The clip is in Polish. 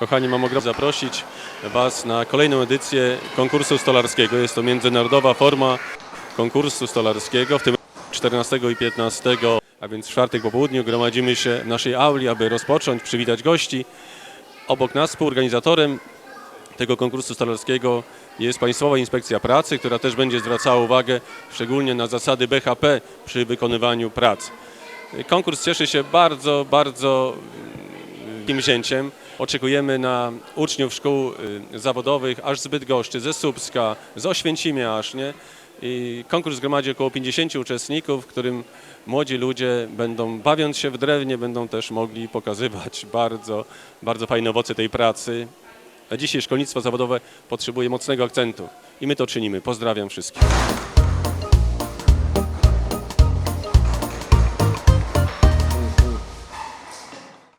Kochani, mam ogromnie zaprosić Was na kolejną edycję konkursu stolarskiego. Jest to międzynarodowa forma konkursu stolarskiego, w tym 14 i 15, a więc w czwartek po południu gromadzimy się w naszej auli, aby rozpocząć, przywitać gości. Obok nas współorganizatorem tego konkursu stolarskiego jest Państwowa Inspekcja Pracy, która też będzie zwracała uwagę szczególnie na zasady BHP przy wykonywaniu prac. Konkurs cieszy się bardzo, bardzo wielkim wzięciem. Oczekujemy na uczniów szkół y, zawodowych aż z Bydgoszczy, ze Słupska, z Oświęcimia aż, nie? I konkurs zgromadzi około 50 uczestników, w którym młodzi ludzie będą, bawiąc się w drewnie, będą też mogli pokazywać bardzo, bardzo fajne owoce tej pracy. A dzisiaj szkolnictwo zawodowe potrzebuje mocnego akcentu i my to czynimy. Pozdrawiam wszystkich.